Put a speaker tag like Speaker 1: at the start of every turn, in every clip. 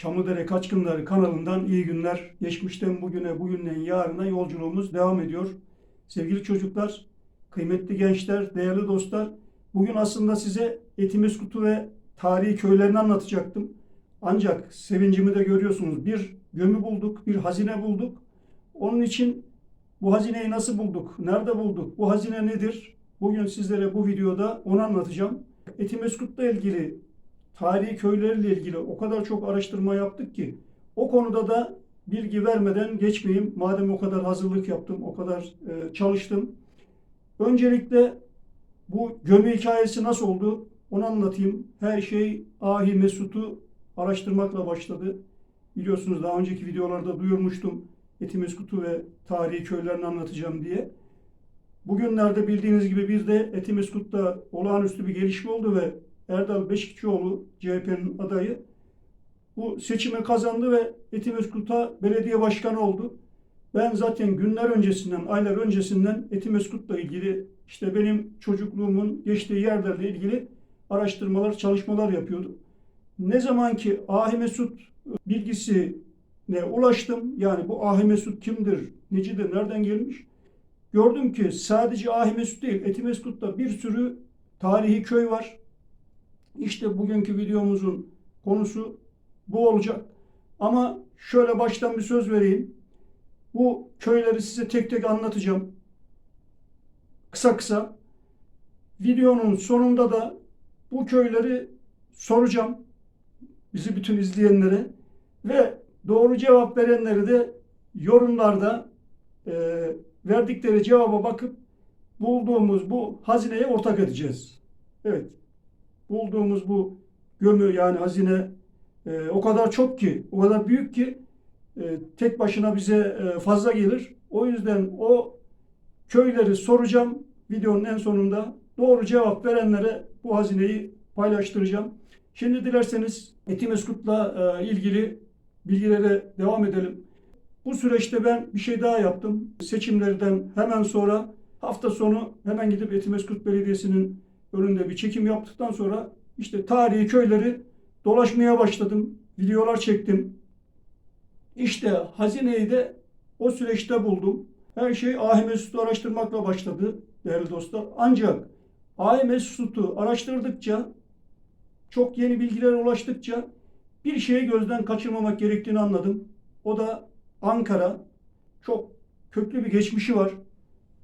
Speaker 1: Çamlıdere Kaçkınları kanalından iyi günler. Geçmişten bugüne, bugünden yarına yolculuğumuz devam ediyor. Sevgili çocuklar, kıymetli gençler, değerli dostlar, bugün aslında size Etimeskutu ve tarihi köylerini anlatacaktım. Ancak sevincimi de görüyorsunuz. Bir gömü bulduk, bir hazine bulduk. Onun için bu hazineyi nasıl bulduk, nerede bulduk, bu hazine nedir? Bugün sizlere bu videoda onu anlatacağım. Etimeskut'la ilgili tarihi köylerle ilgili o kadar çok araştırma yaptık ki o konuda da bilgi vermeden geçmeyeyim. Madem o kadar hazırlık yaptım, o kadar e, çalıştım. Öncelikle bu gömü hikayesi nasıl oldu onu anlatayım. Her şey Ahi Mesut'u araştırmakla başladı. Biliyorsunuz daha önceki videolarda duyurmuştum. Etimeskut'u ve tarihi köylerini anlatacağım diye. Bugünlerde bildiğiniz gibi bir de Etimeskut'ta olağanüstü bir gelişme oldu ve Erdal Beşikçioğlu CHP'nin adayı bu seçimi kazandı ve Etimeskut'a belediye başkanı oldu. Ben zaten günler öncesinden, aylar öncesinden Etimeskut'la ilgili işte benim çocukluğumun geçtiği yerlerle ilgili araştırmalar, çalışmalar yapıyordum. Ne zaman ki Ahi Mesut bilgisine ulaştım, yani bu Ahi Mesut kimdir, necidir, nereden gelmiş? Gördüm ki sadece Ahi Mesut değil, Etimeskut'ta bir sürü tarihi köy var. İşte bugünkü videomuzun konusu bu olacak. Ama şöyle baştan bir söz vereyim. Bu köyleri size tek tek anlatacağım. Kısa kısa. Videonun sonunda da bu köyleri soracağım. Bizi bütün izleyenlere ve doğru cevap verenleri de yorumlarda e, verdikleri cevaba bakıp bulduğumuz bu hazineye ortak edeceğiz. Evet. Bulduğumuz bu gömü yani hazine e, o kadar çok ki, o kadar büyük ki e, tek başına bize e, fazla gelir. O yüzden o köyleri soracağım videonun en sonunda. Doğru cevap verenlere bu hazineyi paylaştıracağım. Şimdi dilerseniz Etimeskut'la e, ilgili bilgilere devam edelim. Bu süreçte ben bir şey daha yaptım. Seçimlerden hemen sonra hafta sonu hemen gidip Etimeskut Belediyesi'nin önünde bir çekim yaptıktan sonra işte tarihi köyleri dolaşmaya başladım. Videolar çektim. İşte hazineyi de o süreçte buldum. Her şey Ahi Mesut'u araştırmakla başladı değerli dostlar. Ancak Ahi Mesut'u araştırdıkça, çok yeni bilgilere ulaştıkça bir şeyi gözden kaçırmamak gerektiğini anladım. O da Ankara. Çok köklü bir geçmişi var.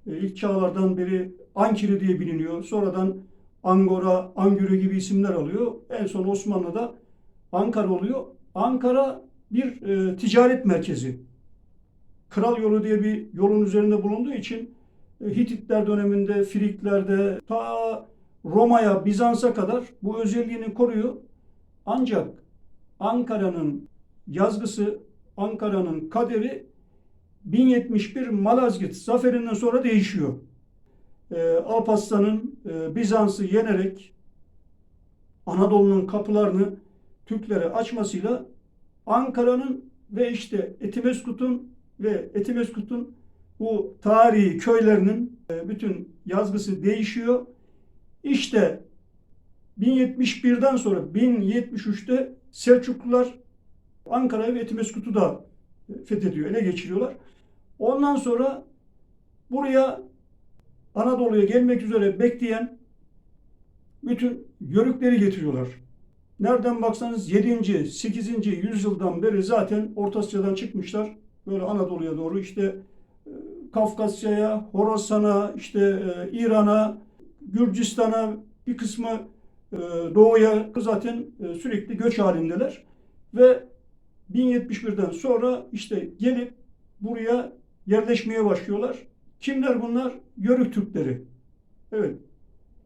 Speaker 1: E, İlk çağlardan beri Ankiri diye biliniyor. Sonradan Angora, Angürü gibi isimler alıyor. En son Osmanlı'da Ankara oluyor. Ankara bir e, ticaret merkezi. Kral yolu diye bir yolun üzerinde bulunduğu için e, Hititler döneminde, Friklerde ta Roma'ya, Bizans'a kadar bu özelliğini koruyor. Ancak Ankara'nın yazgısı, Ankara'nın kaderi 1071 Malazgirt zaferinden sonra değişiyor. E, Alparslan'ın e, Bizans'ı yenerek Anadolu'nun kapılarını Türklere açmasıyla Ankara'nın ve işte Etimeskut'un ve Etimeskut'un bu tarihi köylerinin e, bütün yazgısı değişiyor. İşte 1071'den sonra 1073'te Selçuklular Ankara'yı ve Etimeskut'u da fethediyor, ele geçiriyorlar. Ondan sonra buraya Anadolu'ya gelmek üzere bekleyen bütün yörükleri getiriyorlar. Nereden baksanız 7. 8. yüzyıldan beri zaten Orta Asya'dan çıkmışlar. Böyle Anadolu'ya doğru işte e, Kafkasya'ya, Horasan'a, işte e, İran'a, Gürcistan'a bir kısmı e, doğuya zaten sürekli göç halindeler. Ve 1071'den sonra işte gelip buraya yerleşmeye başlıyorlar. Kimler bunlar? Yörük Türkleri. Evet.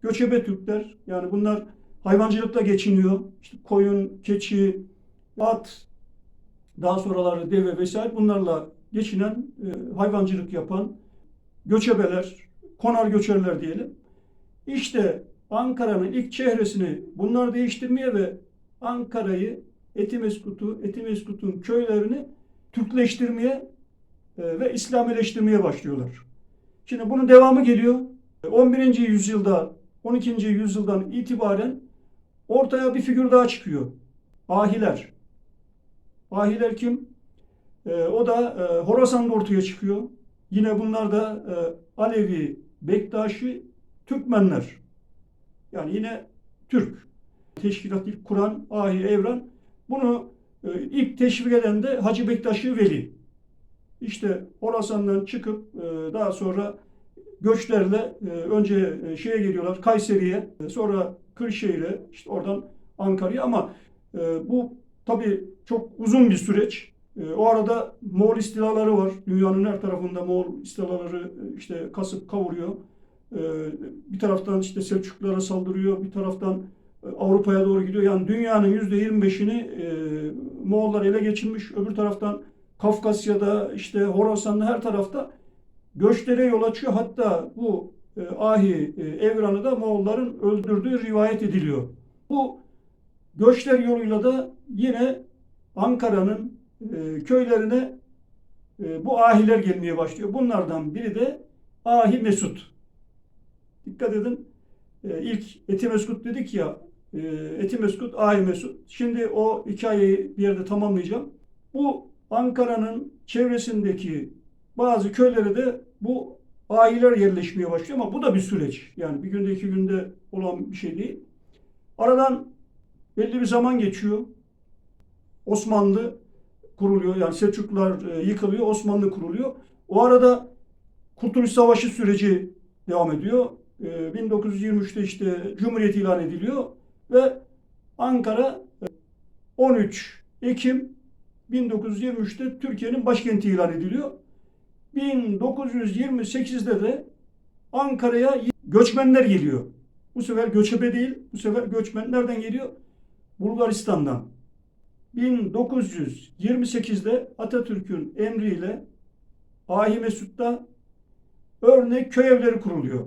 Speaker 1: Göçebe Türkler. Yani bunlar hayvancılıkla geçiniyor. İşte koyun, keçi, at, daha sonraları deve vesaire bunlarla geçinen, e, hayvancılık yapan göçebeler, konar göçerler diyelim. İşte Ankara'nın ilk çehresini bunlar değiştirmeye ve Ankara'yı Etimeskut'u, Etimeskut'un köylerini Türkleştirmeye e, ve İslamileştirmeye başlıyorlar. Şimdi bunun devamı geliyor. 11. yüzyılda, 12. yüzyıldan itibaren ortaya bir figür daha çıkıyor. Ahiler. Ahiler kim? E, o da e, Horasan'da ortaya çıkıyor. Yine bunlar da e, Alevi, Bektaşi, Türkmenler. Yani yine Türk. Teşkilat ilk kuran Ahi Evran. Bunu e, ilk teşvik eden de Hacı Bektaşi Veli. İşte Horasan'dan çıkıp e, daha sonra göçlerle e, önce e, şeye geliyorlar Kayseri'ye, sonra Kırşehir'e, işte oradan Ankara'ya ama bu tabii çok uzun bir süreç. O arada Moğol istilaları var. Dünyanın her tarafında Moğol istilaları işte kasıp kavuruyor. Bir taraftan işte Selçuklulara saldırıyor, bir taraftan Avrupa'ya doğru gidiyor. Yani dünyanın %25'ini e, Moğollar ele geçirmiş. Öbür taraftan Kafkasya'da, işte Horasan'da her tarafta göçlere yol açıyor. Hatta bu e, Ahi e, Evran'ı da Moğolların öldürdüğü rivayet ediliyor. Bu göçler yoluyla da yine Ankara'nın e, köylerine e, bu ahiler gelmeye başlıyor. Bunlardan biri de Ahi Mesut. Dikkat edin. E, ilk Eti dedik ya. E, Eti Ahi Mesut. Şimdi o hikayeyi bir yerde tamamlayacağım. Bu Ankara'nın çevresindeki bazı köylere de bu ahiler yerleşmeye başlıyor ama bu da bir süreç. Yani bir günde iki günde olan bir şey değil. Aradan belli bir zaman geçiyor. Osmanlı kuruluyor. Yani Selçuklular e, yıkılıyor, Osmanlı kuruluyor. O arada Kurtuluş Savaşı süreci devam ediyor. E, 1923'te işte Cumhuriyet ilan ediliyor ve Ankara e, 13 Ekim 1923'te Türkiye'nin başkenti ilan ediliyor. 1928'de de Ankara'ya göçmenler geliyor. Bu sefer göçebe değil, bu sefer göçmen nereden geliyor? Bulgaristan'dan. 1928'de Atatürk'ün emriyle Ahi Mesut'ta örnek köy evleri kuruluyor.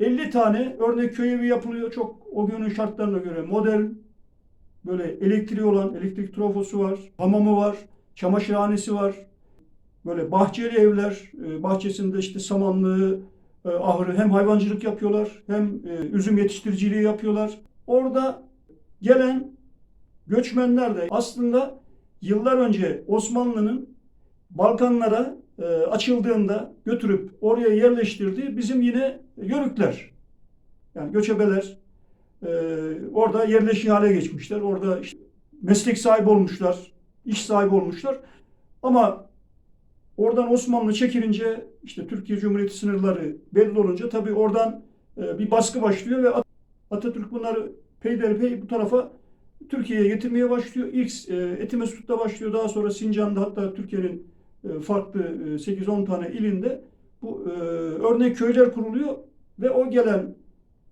Speaker 1: 50 tane örnek köy evi yapılıyor. Çok o günün şartlarına göre modern, böyle elektriği olan, elektrik trofosu var, hamamı var, çamaşırhanesi var. Böyle bahçeli evler, e, bahçesinde işte samanlığı, e, ahırı hem hayvancılık yapıyorlar hem e, üzüm yetiştiriciliği yapıyorlar. Orada gelen göçmenler de aslında yıllar önce Osmanlı'nın Balkanlara açıldığında götürüp oraya yerleştirdiği bizim yine Yörükler. Yani göçebeler orada yerleşik hale geçmişler. Orada işte meslek sahibi olmuşlar, iş sahibi olmuşlar. Ama oradan Osmanlı çekilince işte Türkiye Cumhuriyeti sınırları belli olunca tabii oradan e, bir baskı başlıyor ve Atatürk bunları peyderpey bu tarafa Türkiye'ye getirmeye başlıyor. İlk e, Etimesgut'ta başlıyor. Daha sonra Sincan'da hatta Türkiye'nin e, farklı e, 8-10 tane ilinde bu örnek köyler kuruluyor ve o gelen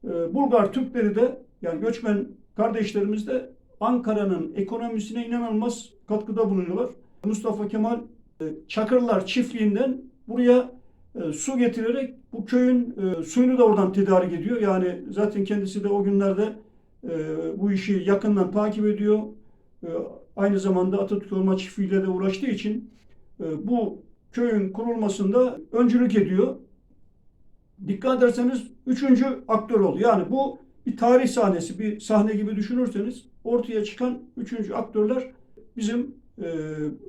Speaker 1: e, Bulgar Türkleri de yani göçmen kardeşlerimiz de Ankara'nın ekonomisine inanılmaz katkıda bulunuyorlar. Mustafa Kemal e, Çakırlar çiftliğinden buraya e, su getirerek bu köyün e, suyunu da oradan tedarik ediyor. Yani zaten kendisi de o günlerde bu işi yakından takip ediyor. Aynı zamanda Atatürk Orman Çiftliği'yle de uğraştığı için bu köyün kurulmasında öncülük ediyor. Dikkat ederseniz üçüncü aktör oldu. Yani bu bir tarih sahnesi, bir sahne gibi düşünürseniz ortaya çıkan üçüncü aktörler bizim e,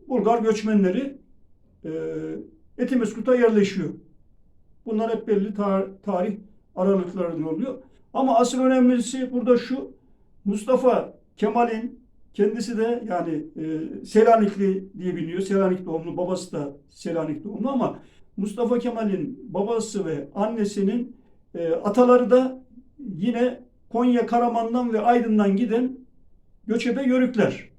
Speaker 1: Bulgar göçmenleri e, Etimeskut'a yerleşiyor. Bunlar hep belli tar- tarih aralıklarında oluyor. Ama asıl önemlisi burada şu Mustafa Kemal'in kendisi de yani e, Selanikli diye biliniyor. Selanik doğumlu, babası da Selanik doğumlu ama Mustafa Kemal'in babası ve annesinin e, ataları da yine Konya, Karaman'dan ve Aydın'dan giden göçebe yörükler.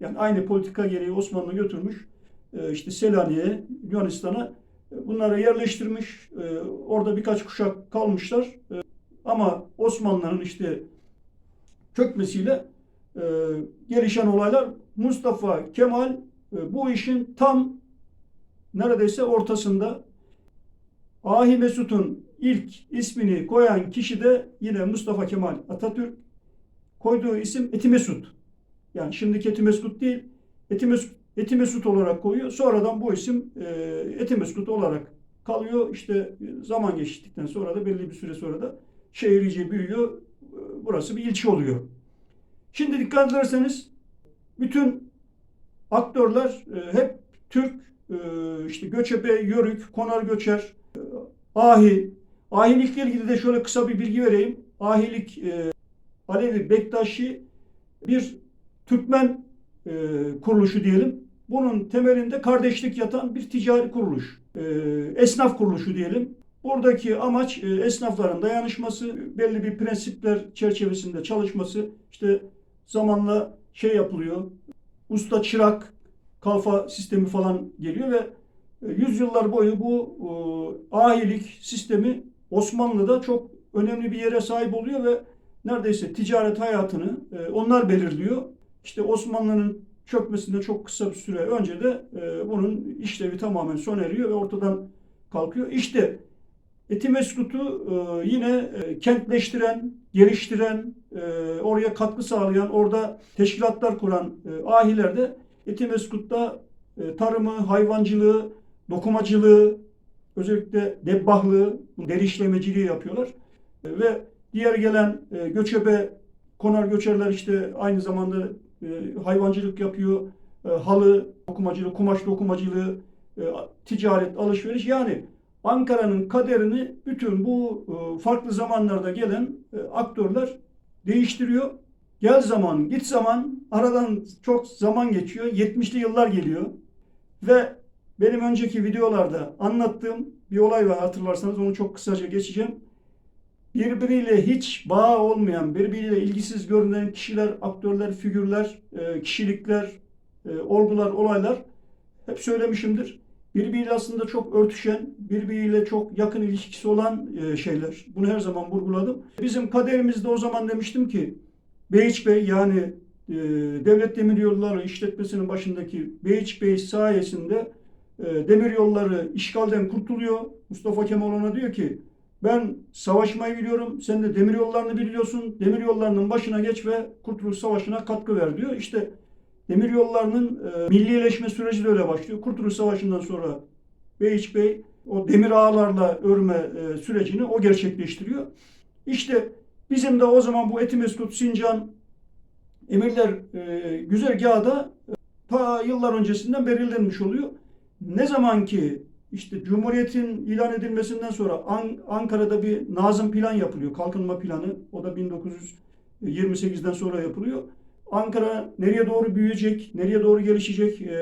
Speaker 1: Yani aynı politika gereği Osmanlı götürmüş e, işte Selanik'e, Yunanistan'a e, bunları yerleştirmiş. E, orada birkaç kuşak kalmışlar. E, ama Osmanlı'nın işte çökmesiyle e, gelişen olaylar Mustafa Kemal e, bu işin tam neredeyse ortasında Ahi Mesut'un ilk ismini koyan kişi de yine Mustafa Kemal Atatürk koyduğu isim Eti Mesut. Yani şimdiki Eti Mesut değil, Eti Mesut, Eti Mesut olarak koyuyor. Sonradan bu isim e, Eti Mesut olarak kalıyor. İşte zaman geçtikten sonra da belli bir süre sonra da şehir iyice büyüyor. E, Burası bir ilçe oluyor. Şimdi dikkat ederseniz bütün aktörler e, hep Türk, e, işte Göçebe, Yörük, Konar Göçer, e, Ahi. Ahilikle ilgili de şöyle kısa bir bilgi vereyim. Ahilik e, Alevi Bektaşi bir Türkmen e, kuruluşu diyelim. Bunun temelinde kardeşlik yatan bir ticari kuruluş. Esnaf kuruluşu diyelim. Buradaki amaç esnafların dayanışması, belli bir prensipler çerçevesinde çalışması. İşte zamanla şey yapılıyor. Usta çırak kalfa sistemi falan geliyor ve e, yüzyıllar boyu bu e, ahilik sistemi Osmanlı'da çok önemli bir yere sahip oluyor ve neredeyse ticaret hayatını e, onlar belirliyor. İşte Osmanlı'nın çökmesinden çok kısa bir süre önce de e, bunun işlevi tamamen sona eriyor ve ortadan kalkıyor. İşte Etimeskut'u e, yine e, kentleştiren, geliştiren, e, oraya katkı sağlayan, orada teşkilatlar kuran e, ahiler de Etimeskut'ta e, tarımı, hayvancılığı, dokumacılığı, özellikle debbahlığı, deri işlemeciliği yapıyorlar. E, ve diğer gelen e, göçebe, konar göçerler işte aynı zamanda e, hayvancılık yapıyor, e, halı dokumacılığı, kumaş dokumacılığı, e, ticaret, alışveriş yani Ankara'nın kaderini bütün bu e, farklı zamanlarda gelen e, aktörler değiştiriyor. Gel zaman, git zaman, aradan çok zaman geçiyor. 70'li yıllar geliyor. Ve benim önceki videolarda anlattığım bir olay var hatırlarsanız onu çok kısaca geçeceğim. Birbiriyle hiç bağ olmayan, birbiriyle ilgisiz görünen kişiler, aktörler, figürler, e, kişilikler, e, olgular, olaylar hep söylemişimdir birbiriyle aslında çok örtüşen, birbiriyle çok yakın ilişkisi olan e, şeyler. Bunu her zaman vurguladım. Bizim kaderimizde o zaman demiştim ki Beyiç Bey yani e, Devlet Demiryolları işletmesinin başındaki Beyiç Bey sayesinde e, demiryolları işgalden kurtuluyor. Mustafa Kemal diyor ki ben savaşmayı biliyorum, sen de demiryollarını biliyorsun. Demiryollarının başına geç ve Kurtuluş Savaşı'na katkı ver diyor. İşte Demir yollarının e, millileşme süreci de öyle başlıyor. Kurtuluş Savaşı'ndan sonra Beyiç Bey o demir ağlarla örme e, sürecini o gerçekleştiriyor. İşte bizim de o zaman bu Etimeskut, Sincan, Emirler e, güzergahı da e, ta yıllar öncesinden belirlenmiş oluyor. Ne zaman ki işte Cumhuriyet'in ilan edilmesinden sonra An- Ankara'da bir Nazım plan yapılıyor. Kalkınma planı. O da 1928'den sonra yapılıyor. Ankara nereye doğru büyüyecek, nereye doğru gelişecek, e,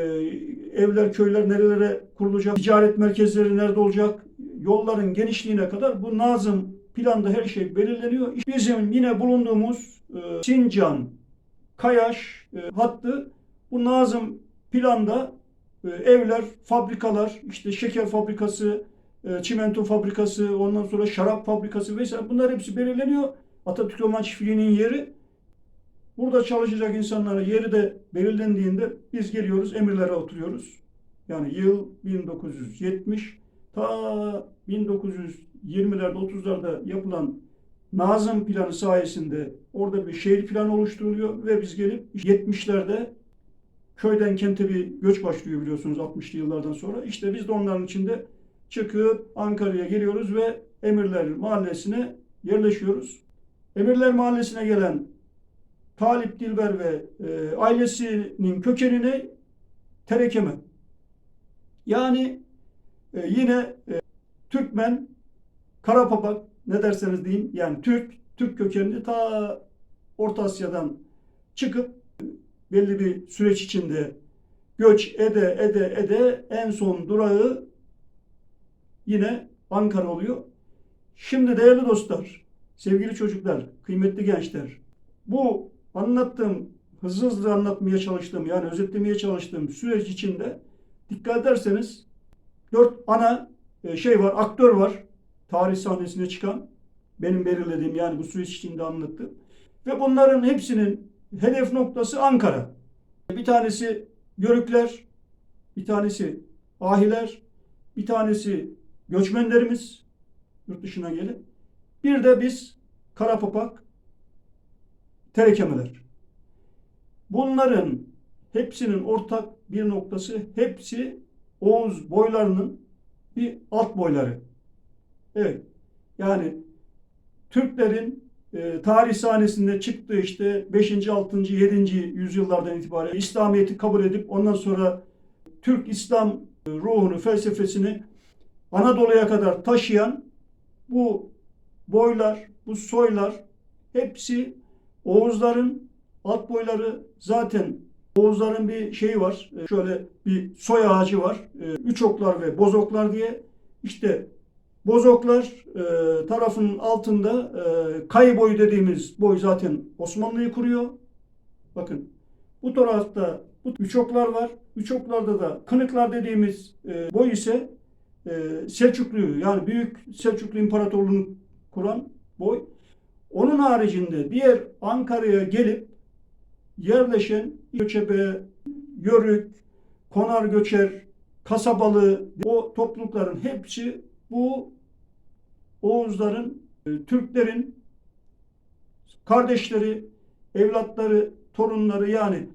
Speaker 1: evler, köyler nerelere kurulacak, ticaret merkezleri nerede olacak, yolların genişliğine kadar bu Nazım planda her şey belirleniyor. Bizim yine bulunduğumuz e, Sincan, Kayaş e, hattı bu Nazım planda e, evler, fabrikalar, işte şeker fabrikası, e, çimento fabrikası, ondan sonra şarap fabrikası vesaire bunlar hepsi belirleniyor. Atatürk Orman Çiftliği'nin yeri Burada çalışacak insanlara yeri de belirlendiğinde biz geliyoruz emirlere oturuyoruz. Yani yıl 1970 ta 1920'lerde 30'larda yapılan Nazım planı sayesinde orada bir şehir planı oluşturuluyor ve biz gelip 70'lerde köyden kente bir göç başlıyor biliyorsunuz 60'lı yıllardan sonra. İşte biz de onların içinde çıkıp Ankara'ya geliyoruz ve Emirler Mahallesi'ne yerleşiyoruz. Emirler Mahallesi'ne gelen Talip Dilber ve e, ailesinin kökenine terekeme. Yani e, yine e, Türkmen, Karapapak ne derseniz deyin yani Türk, Türk kökenli ta Orta Asya'dan çıkıp belli bir süreç içinde göç ede ede ede en son durağı yine Ankara oluyor. Şimdi değerli dostlar, sevgili çocuklar, kıymetli gençler, bu anlattığım, hızlı hızlı anlatmaya çalıştığım yani özetlemeye çalıştığım süreç içinde dikkat ederseniz dört ana e, şey var, aktör var. Tarih sahnesine çıkan benim belirlediğim yani bu süreç içinde anlattım. Ve bunların hepsinin hedef noktası Ankara. Bir tanesi Yörükler, bir tanesi Ahiler, bir tanesi göçmenlerimiz yurt dışına gelip bir de biz Karapapak, terekemeler. Bunların hepsinin ortak bir noktası hepsi Oğuz boylarının bir alt boyları. Evet. Yani Türklerin e, tarih sahnesinde çıktı işte 5. 6. 7. yüzyıllardan itibaren İslamiyet'i kabul edip ondan sonra Türk İslam ruhunu, felsefesini Anadolu'ya kadar taşıyan bu boylar, bu soylar hepsi Oğuzların alt boyları zaten Oğuzların bir şeyi var. e, Şöyle bir soy ağacı var. E, Üçoklar ve bozoklar diye. İşte bozoklar e, tarafının altında e, kayı boyu dediğimiz boy zaten Osmanlı'yı kuruyor. Bakın bu tarafta bu üçoklar var. Üçoklarda da kınıklar dediğimiz e, boy ise e, Selçuklu'yu yani Büyük Selçuklu İmparatorluğu'nu kuran boy. Onun haricinde diğer Ankara'ya gelip yerleşen Göçebe, Yörük, Konar Göçer, Kasabalı o toplulukların hepsi bu Oğuzların, e, Türklerin kardeşleri, evlatları, torunları yani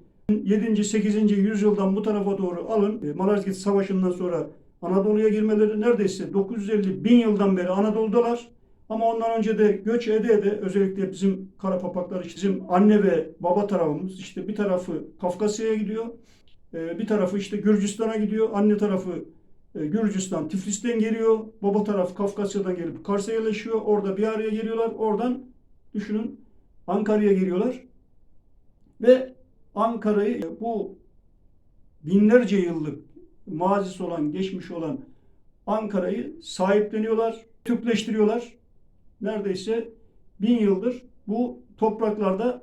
Speaker 1: 7. 8. yüzyıldan bu tarafa doğru alın. E, Malazgirt Savaşı'ndan sonra Anadolu'ya girmeleri neredeyse 950 bin yıldan beri Anadolu'dalar. Ama ondan önce de göç ede ede özellikle bizim Karapapaklar işte bizim anne ve baba tarafımız işte bir tarafı Kafkasya'ya gidiyor. e, Bir tarafı işte Gürcistan'a gidiyor. Anne tarafı Gürcistan, Tiflis'ten geliyor. Baba tarafı Kafkasya'dan gelip Kars'a yerleşiyor. Orada bir araya geliyorlar. Oradan düşünün Ankara'ya geliyorlar. Ve Ankara'yı bu binlerce yıllık mazisi olan, geçmiş olan Ankara'yı sahipleniyorlar, Türkleştiriyorlar. Neredeyse bin yıldır bu topraklarda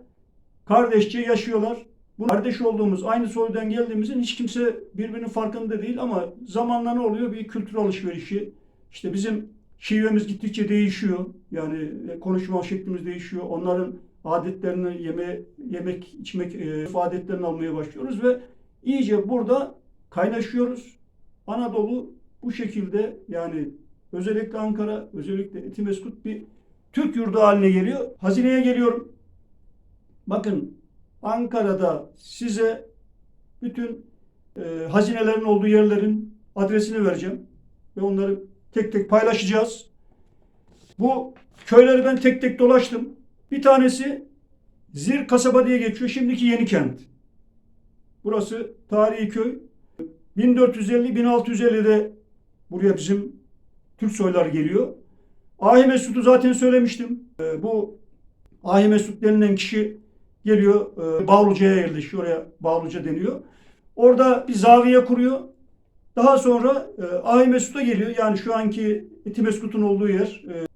Speaker 1: kardeşçe yaşıyorlar. Bu kardeş olduğumuz, aynı soydan geldiğimizin hiç kimse birbirinin farkında değil ama zamanla ne oluyor? Bir kültür alışverişi. İşte bizim şivemiz gittikçe değişiyor. Yani e, konuşma şeklimiz değişiyor. Onların adetlerini, yeme, yemek, içmek e, adetlerini almaya başlıyoruz ve iyice burada kaynaşıyoruz. Anadolu bu şekilde yani özellikle Ankara, özellikle Etimeskut bir Türk yurdu haline geliyor. Hazineye geliyorum. Bakın Ankara'da size bütün e, hazinelerin olduğu yerlerin adresini vereceğim. Ve onları tek tek paylaşacağız. Bu köyleri ben tek tek dolaştım. Bir tanesi Zir Kasaba diye geçiyor. Şimdiki Yenikent. Burası tarihi köy. 1450-1650'de buraya bizim Türk soylar geliyor. Ahi Mesut'u zaten söylemiştim. Ee, bu Ahi Mesut denilen kişi geliyor e, Bağlıca'ya yerleşiyor. Oraya Bağlıca deniyor. Orada bir zaviye kuruyor. Daha sonra e, Ahi Mesut'a geliyor. Yani şu anki Etimeskut'un olduğu yer. E,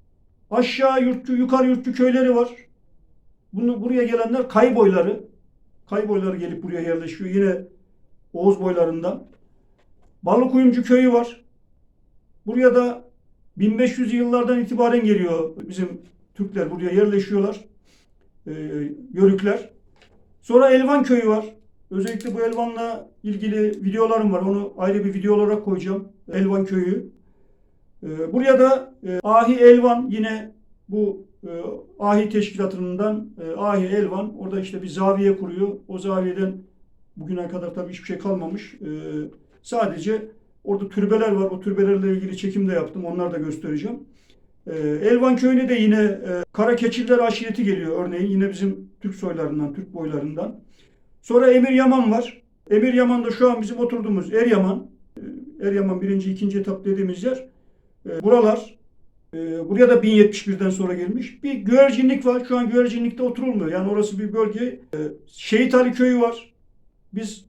Speaker 1: aşağı yurtçu, yukarı yurtçu köyleri var. Bunu buraya gelenler kay boyları. Kay boyları gelip buraya yerleşiyor. Yine Oğuz boylarından. Balıkuyumcu köyü var. Buraya da 1500 yıllardan itibaren geliyor bizim Türkler buraya yerleşiyorlar. Ee, Yörükler. Sonra Elvan köyü var. Özellikle bu Elvan'la ilgili videolarım var. Onu ayrı bir video olarak koyacağım. Elvan köyü. Ee, buraya da e, Ahi Elvan yine bu e, Ahi teşkilatından e, Ahi Elvan orada işte bir zaviye kuruyor. O zaviyeden bugüne kadar tabii hiçbir şey kalmamış. E, sadece orada türbeler var. O türbelerle ilgili çekim de yaptım. Onları da göstereceğim. E, Elvan köyüne de yine e, Kara Keçiller aşireti geliyor örneğin. Yine bizim Türk soylarından, Türk boylarından. Sonra Emir Yaman var. Emir Yaman da şu an bizim oturduğumuz Eryaman. E, Eryaman birinci, ikinci etap dediğimiz yer. E, buralar. Buraya da 1071'den sonra gelmiş. Bir güvercinlik var. Şu an güvercinlikte oturulmuyor. Yani orası bir bölge. E, Şehit Ali köyü var. Biz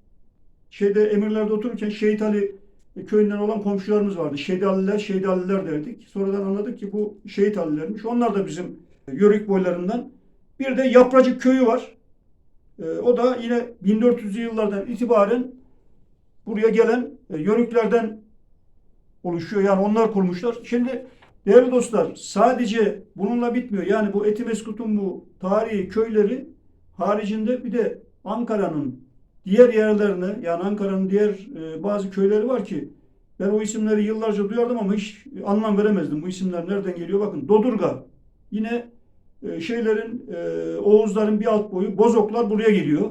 Speaker 1: şeyde emirlerde otururken Şehit Ali köyünden olan komşularımız vardı. Şehit Aliler, Şehit Aliler derdik. Sonradan anladık ki bu Şehit Alilermiş. Onlar da bizim Yörük boylarından. Bir de Yapracık köyü var. E, o da yine 1400'lü yıllardan itibaren buraya gelen e, Yörüklerden oluşuyor. Yani onlar kurmuşlar. Şimdi değerli dostlar sadece bununla bitmiyor. Yani bu Etimeskut'un bu tarihi köyleri haricinde bir de Ankara'nın diğer yerlerine yani Ankara'nın diğer e, bazı köyleri var ki ben o isimleri yıllarca duyardım ama hiç anlam veremezdim. Bu isimler nereden geliyor? Bakın Dodurga yine e, şeylerin e, Oğuzların bir alt boyu Bozoklar buraya geliyor.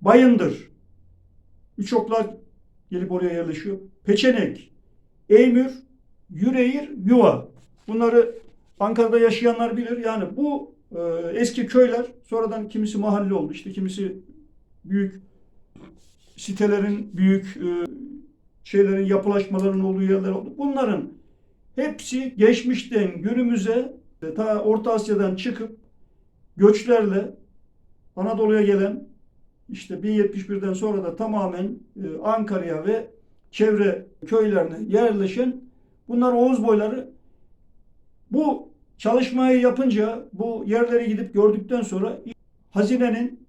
Speaker 1: Bayındır. Üçoklar gelip oraya yerleşiyor. Peçenek, Eymür, Yüreğir, Yuva. Bunları Ankara'da yaşayanlar bilir. Yani bu e, eski köyler sonradan kimisi mahalle oldu. işte kimisi büyük sitelerin, büyük e, şeylerin, yapılaşmaların olduğu yerler oldu. Bunların hepsi geçmişten günümüze e, ta Orta Asya'dan çıkıp göçlerle Anadolu'ya gelen işte 1071'den sonra da tamamen e, Ankara'ya ve çevre köylerine yerleşen bunlar Oğuz boyları bu çalışmayı yapınca bu yerleri gidip gördükten sonra hazinenin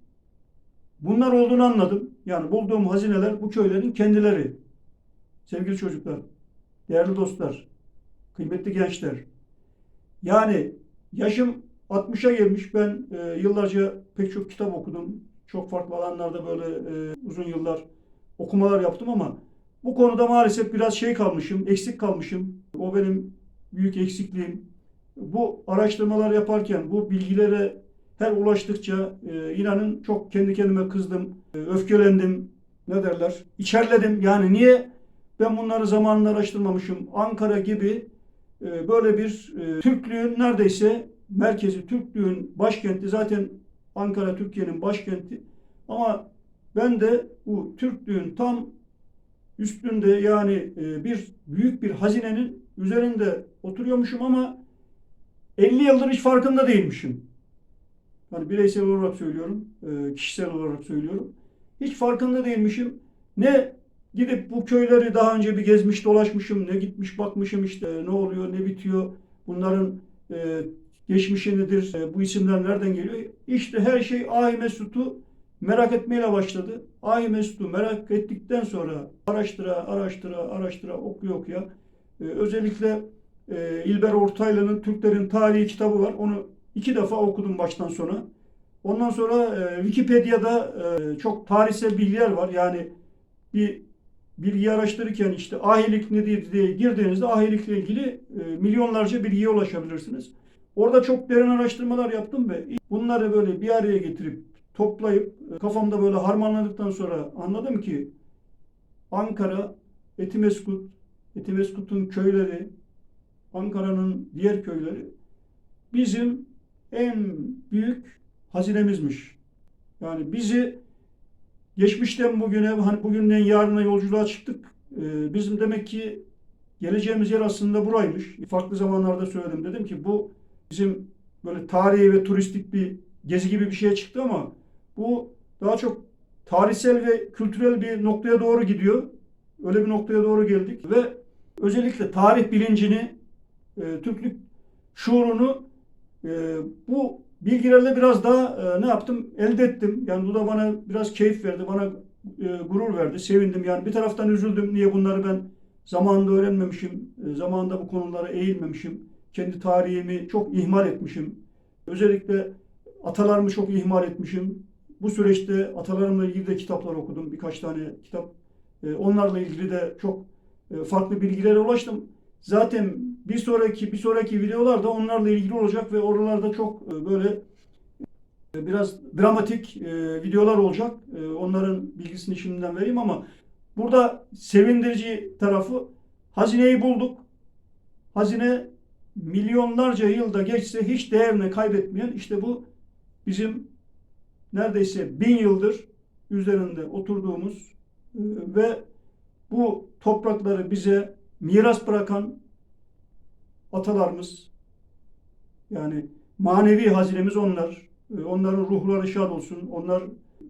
Speaker 1: bunlar olduğunu anladım. Yani bulduğum hazineler bu köylerin kendileri. Sevgili çocuklar, değerli dostlar, kıymetli gençler. Yani yaşım 60'a gelmiş. Ben e, yıllarca pek çok kitap okudum. Çok farklı alanlarda böyle e, uzun yıllar okumalar yaptım ama bu konuda maalesef biraz şey kalmışım, eksik kalmışım. O benim büyük eksikliğim. Bu araştırmalar yaparken, bu bilgilere her ulaştıkça e, inanın çok kendi kendime kızdım, e, öfkelendim, ne derler, içerledim. Yani niye ben bunları zamanında araştırmamışım? Ankara gibi e, böyle bir e, Türklüğün neredeyse merkezi, Türklüğün başkenti zaten Ankara Türkiye'nin başkenti. Ama ben de bu Türklüğün tam üstünde yani bir büyük bir hazinenin üzerinde oturuyormuşum ama 50 yıldır hiç farkında değilmişim. Hani bireysel olarak söylüyorum, e, kişisel olarak söylüyorum. Hiç farkında değilmişim. Ne gidip bu köyleri daha önce bir gezmiş dolaşmışım, ne gitmiş bakmışım işte ne oluyor, ne bitiyor, bunların e, geçmişi nedir, e, bu isimler nereden geliyor? İşte her şey Ahi Mesut'u merak etmeyle başladı. Ahi Mesut'u merak ettikten sonra araştıra, araştıra, araştıra, okuya okuya özellikle İlber Ortaylı'nın Türklerin Tarihi kitabı var. Onu iki defa okudum baştan sona. Ondan sonra e, Wikipedia'da e, çok tarihsel bilgiler var. Yani bir bilgi araştırırken işte ahilik nedir diye girdiğinizde ahilikle ilgili e, milyonlarca bilgiye ulaşabilirsiniz. Orada çok derin araştırmalar yaptım ve bunları böyle bir araya getirip toplayıp e, kafamda böyle harmanladıktan sonra anladım ki Ankara, Etimeskut, Etimeskut'un köyleri, Ankara'nın diğer köyleri bizim en büyük hazinemizmiş. Yani bizi geçmişten bugüne, hani bugünden yarına yolculuğa çıktık. Ee, bizim demek ki geleceğimiz yer aslında buraymış. Farklı zamanlarda söyledim. Dedim ki bu bizim böyle tarihi ve turistik bir gezi gibi bir şeye çıktı ama bu daha çok tarihsel ve kültürel bir noktaya doğru gidiyor. Öyle bir noktaya doğru geldik ve özellikle tarih bilincini, e, Türklük şuurunu e, bu bilgilerle biraz daha e, ne yaptım? Elde ettim. Yani bu da bana biraz keyif verdi, bana e, gurur verdi, sevindim. Yani bir taraftan üzüldüm. Niye bunları ben zamanında öğrenmemişim, e, zamanında bu konulara eğilmemişim. Kendi tarihimi çok ihmal etmişim. Özellikle atalarımı çok ihmal etmişim. Bu süreçte atalarımla ilgili de kitaplar okudum. Birkaç tane kitap. E, onlarla ilgili de çok e, farklı bilgilere ulaştım. Zaten bir sonraki bir sonraki videolarda onlarla ilgili olacak ve oralarda çok e, böyle e, biraz dramatik e, videolar olacak. Onların bilgisini şimdiden vereyim ama burada sevindirici tarafı hazineyi bulduk. Hazine milyonlarca yılda geçse hiç değerini kaybetmeyen işte bu bizim neredeyse bin yıldır üzerinde oturduğumuz ve bu toprakları bize miras bırakan atalarımız yani manevi hazinemiz onlar. E, Onların ruhları şad olsun. Onlar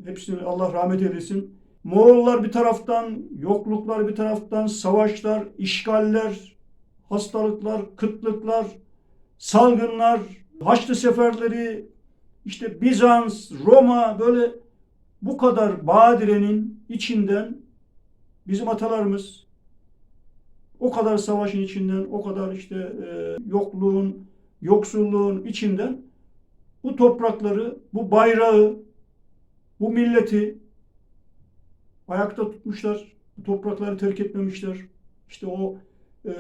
Speaker 1: hepsini Allah rahmet eylesin. Moğollar bir taraftan, yokluklar bir taraftan, savaşlar, işgaller, hastalıklar, kıtlıklar, salgınlar, Haçlı seferleri, işte Bizans, Roma böyle bu kadar badirenin içinden bizim atalarımız o kadar savaşın içinden, o kadar işte e, yokluğun, yoksulluğun içinden bu toprakları, bu bayrağı, bu milleti ayakta tutmuşlar. Bu toprakları terk etmemişler. İşte o e,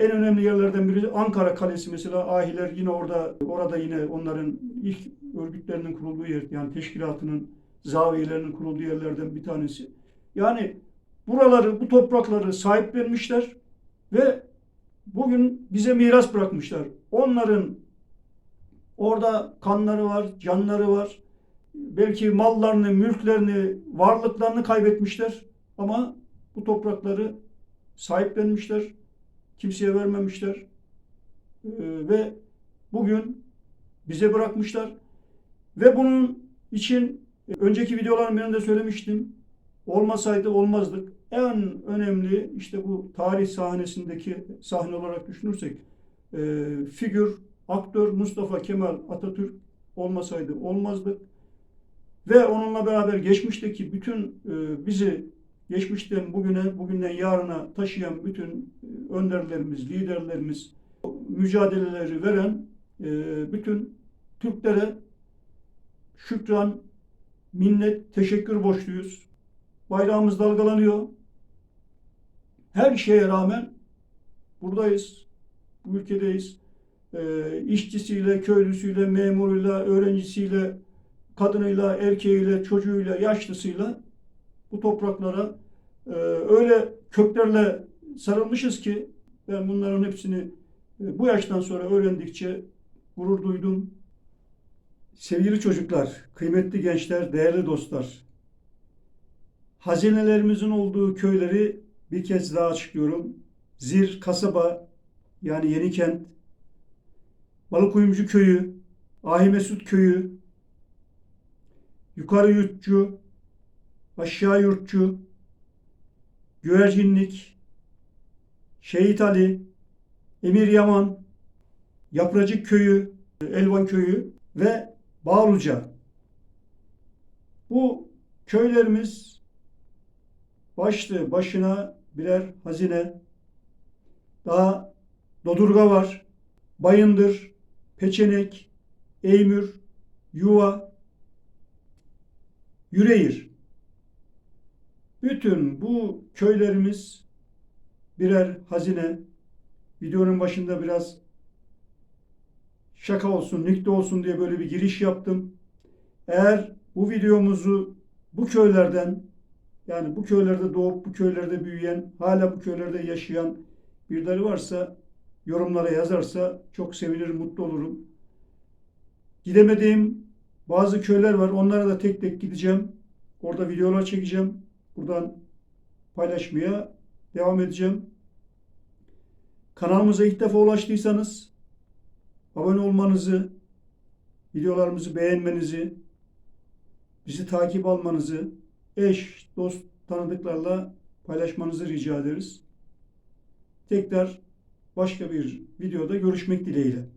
Speaker 1: en önemli yerlerden biri Ankara Kalesi mesela. Ahiler yine orada, orada yine onların ilk örgütlerinin kurulduğu yer. Yani teşkilatının, zaviyelerinin kurulduğu yerlerden bir tanesi. Yani buraları, bu toprakları sahiplenmişler ve bugün bize miras bırakmışlar. Onların Orada kanları var, canları var. Belki mallarını, mülklerini, varlıklarını kaybetmişler. Ama bu toprakları sahiplenmişler. Kimseye vermemişler. Ee, ve bugün bize bırakmışlar. Ve bunun için e, önceki videoların birinde söylemiştim. Olmasaydı olmazdık. En önemli işte bu tarih sahnesindeki sahne olarak düşünürsek e, figür, aktör Mustafa Kemal Atatürk olmasaydı olmazdık. Ve onunla beraber geçmişteki bütün e, bizi geçmişten bugüne, bugünden yarına taşıyan bütün e, önderlerimiz, liderlerimiz, mücadeleleri veren e, bütün Türklere şükran, minnet, teşekkür borçluyuz. Bayrağımız dalgalanıyor. Her şeye rağmen buradayız. Bu ülkedeyiz. E, işçisiyle, köylüsüyle, memuruyla, öğrencisiyle, kadınıyla, erkeğiyle, çocuğuyla, yaşlısıyla bu topraklara e, öyle köklerle sarılmışız ki ben bunların hepsini e, bu yaştan sonra öğrendikçe gurur duydum. Sevgili çocuklar, kıymetli gençler, değerli dostlar. Hazinelerimizin olduğu köyleri bir kez daha açıklıyorum. Zir kasaba yani Yenikent, Balıkuyumcu köyü, Ahi Mesut köyü, Yukarı Yurtçu, Aşağı Yurtçu, Güvercinlik, Şehit Ali, Emir Yaman, Yapracık Köyü, Elvan Köyü ve Bağluca. Bu köylerimiz başlı başına birer hazine. Daha Dodurga var, Bayındır, Peçenek, Eymür, Yuva, Yüreğir. Bütün bu köylerimiz birer hazine. Videonun başında biraz şaka olsun, nükte olsun diye böyle bir giriş yaptım. Eğer bu videomuzu bu köylerden yani bu köylerde doğup bu köylerde büyüyen, hala bu köylerde yaşayan birileri varsa yorumlara yazarsa çok sevinirim, mutlu olurum. Gidemediğim bazı köyler var. Onlara da tek tek gideceğim. Orada videolar çekeceğim. Buradan paylaşmaya devam edeceğim. Kanalımıza ilk defa ulaştıysanız abone olmanızı, videolarımızı beğenmenizi, bizi takip almanızı, eş, dost, tanıdıklarla paylaşmanızı rica ederiz. Tekrar başka bir videoda görüşmek dileğiyle.